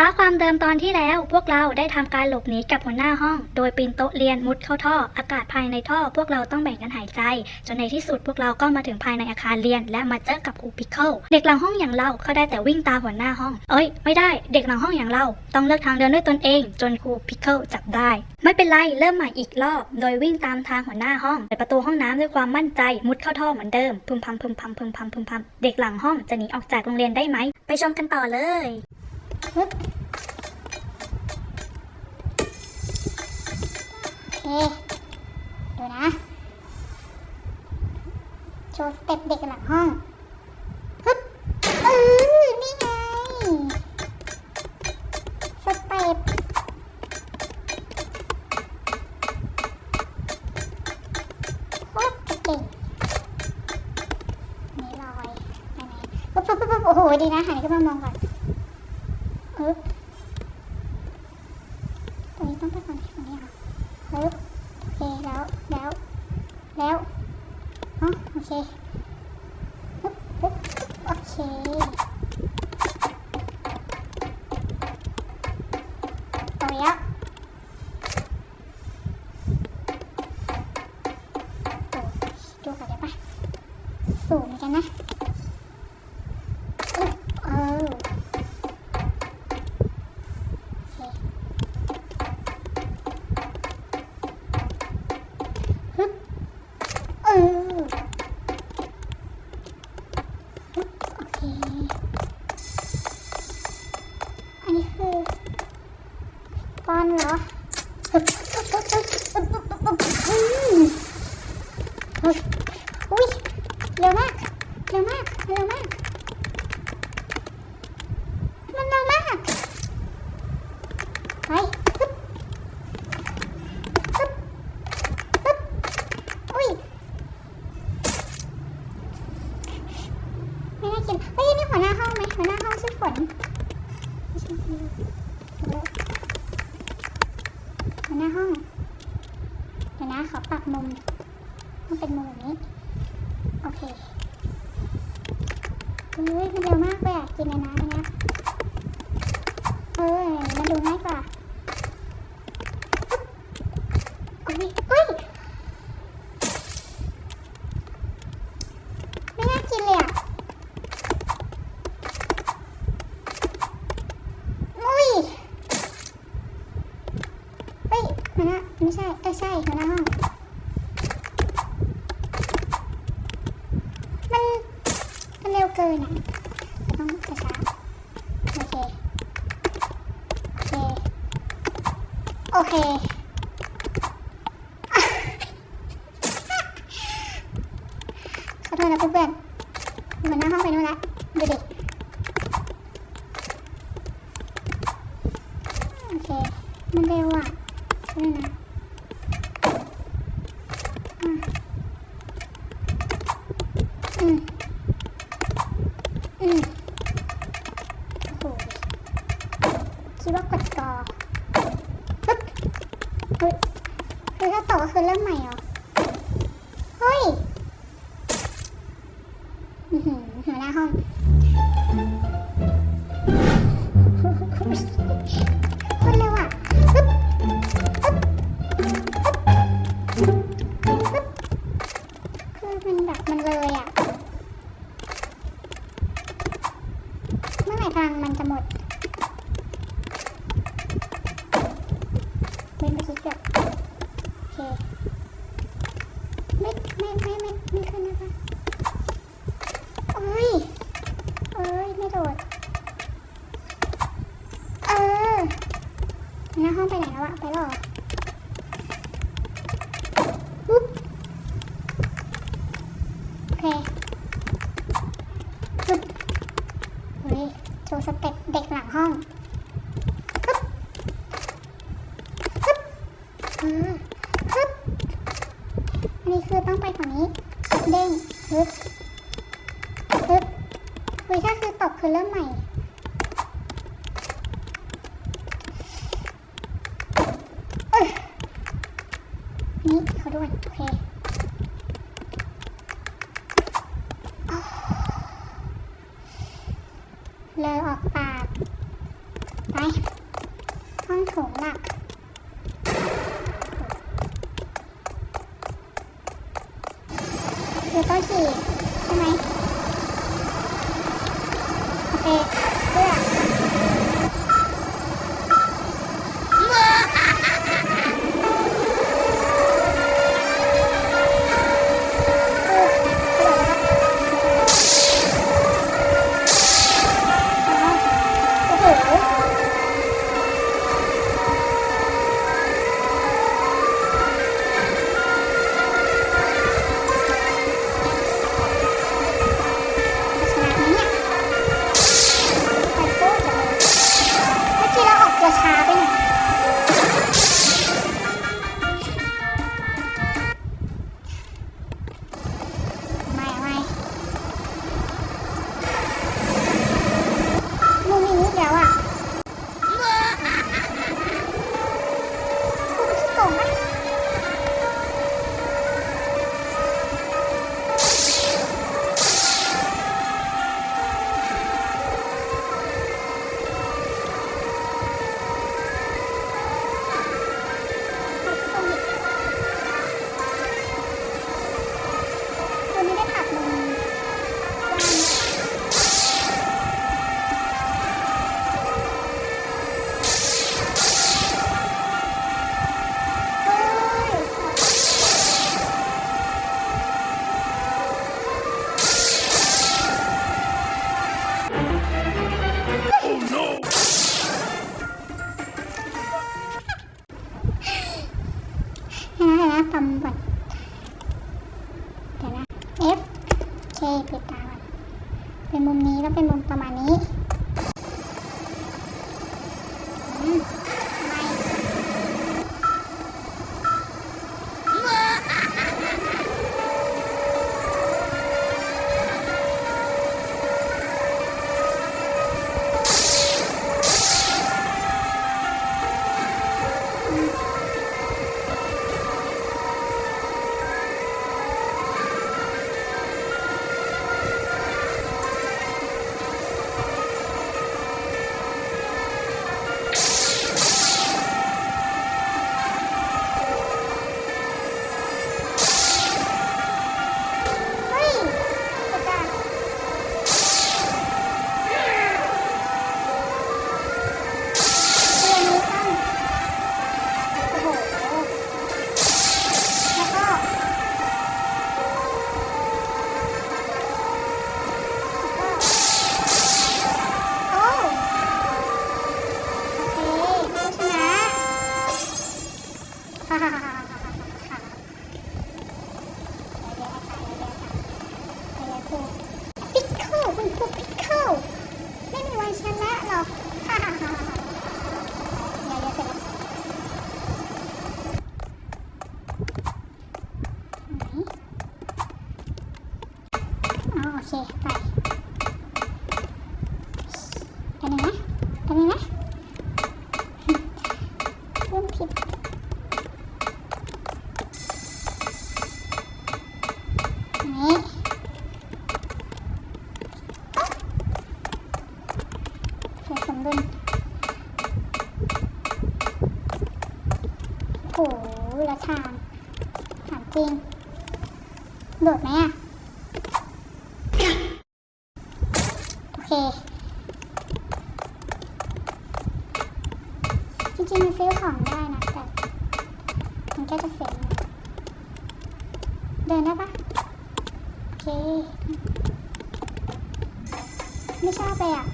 ท้าความเดิมตอนที่แล้วพวกเราได้ทำการหลบหนีกับหัวหน้าห้อง โดยปีนโต๊ะเรียนมุดเข้าท่อ อากาศภายในท่อ พวกเราต้องแบ่งกันหายใจ จนในที่สุดพวกเราก็มาถึงภายในอาคารเรียน และมาเจอกับครูพิคเคิลเด็กหลังห้องอย่างเราก็ได้แต่วิ่งตามหัวหน้าห้อง เอ้ยไม่ได้เด็กหลังห้องอย่างเรา ต้องเลือกทางเดินด้วยตนเอง จนครูพิคเคิลจับได้ ไม่เป็นไรเริ่มใหม่อีกรอบ โดยวิ่งตามทางหัวหน้าห้องเปิดประตูห้องน้ำด้วยความมั่นใจ มุดเข้าท่อเหมือนเดิมพึมพำพึมพำพึมพำพึมพำเด็กหลังห้องจะหนีออกจากโรงเรียนได้ไหมไปชมกันต่อเลย โอเคดูนะ โชว์สเต็ปเด็กหลังห้องฮึบเออนี่ไง สเต็ปโคตรจะเก่งนี่ลอยไปไหนโอ้โห ดีนะหันขึ้นมามองก่อนฮึบตรงนี้ต้องไปก่อนตรงนี้ค่ะ ปึ๊บโอเค แล้ว แล้ว แล้วอ๋อ โอเคปุ๊บปุ๊บโอเค เร็วมากเร็วมากเร็วมาก มันเร็วมากไปฮึบฮึบฮึบอุ้ยไม่น่ากินเฮ้ยนี่หัวหน้าห้องไหมหัวหน้าห้องชื่อฝนหัวหน้าห้องเดี๋ยวนะขอปรับมุมมันเป็นมุมแบบนี้ โอเคเฮ้ยมันเร็วมากเลยอะกินในน้ำนะเออมันดูง่ายกว่าเฮ้ยเฮ้ย ไม่น่ากินเลยอะ อุ้ย เฮ้ยหัวหน้าไม่ใช่ เออใช่หัวหน้าห้อง มัน มันเร็วเกินอะต้องช้าโอเค โอเค โอเคขอโทษนะเพื่อนๆหัวหน้าห้องไปนู่นละดูดิโอเค มันเร็วอะนี่นะอะอืม คนเร็วอะปึ๊บปึ๊บปึ๊บปึ๊บคือมันแบบมันเลยอะ เมื่อไหร่ทางมันจะหมดเป็นไปคิดแบบโอเค ไม่ไม่ไม่ไม่ไม่ขึ้นนะคะโอ้ยเอ้ย ไม่โดด เออหน้าห้องไปไหนแล้วอะไปแล้วเหรอปุ๊บโอเคปุ๊บเฮ้ยโชว์สเต็ปเด็กหลังห้องปุ๊บปุ๊บเออปุ๊บอันนี้คือต้องไปฝั่งนี้เด้งปึ๊บปึ๊บเฮ้ยถ้าคือตกคือเริ่มใหม่ นี่เขาด้วย โอเค เลอออ จริงๆซื้อของได้นะแต่มันแค่จะเสียงเดินได้ปะโอเค ไม่ชอบเลยอะ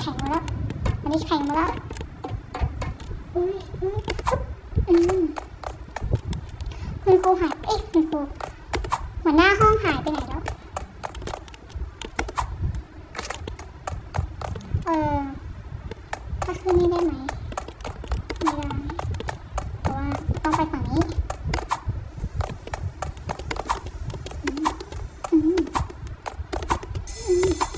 แข็งมาแล้วอันนี้แข็งมาแล้วอุ้ยอุ้ยอืมคุณครูหายเอ๊ะคุณครูหัวหน้าห้องหายไปไหน Mm-hmm.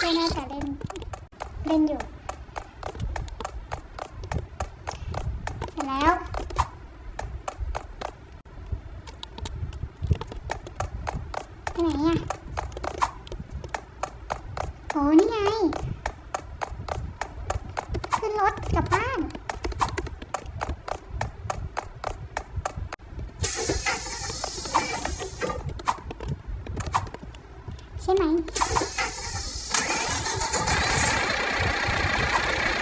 ก็น่าจะเล่น เล่นอยู่เสร็จแล้ว ไปไหนอะโอ้นี่ไง ขึ้นรถกลับบ้าน ใช่ไหม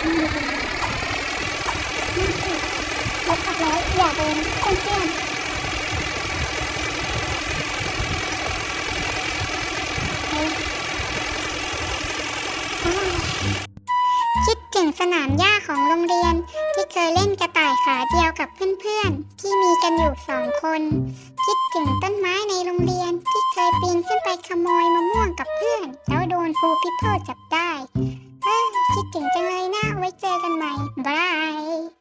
นี่ดูดินี่สิรถขับแล้วอย่าเดินเพื่อนๆเฮ้ยอ้าวคิดถึง สนามหญ้าของโรงเรียน ที่เคยเล่นกระต่ายขาเดียวกับเพื่อนๆ ที่มีกันอยู่สองคน คิดถึงต้นไม้ในโรงเรียนที่เคยปีนขึ้นไปขโมยมะม่วงกับเพื่อน แล้วโดนครูพิโทษจับได้ เออคิดถึงจังเลยนะไว้เจอกันใหม่บาย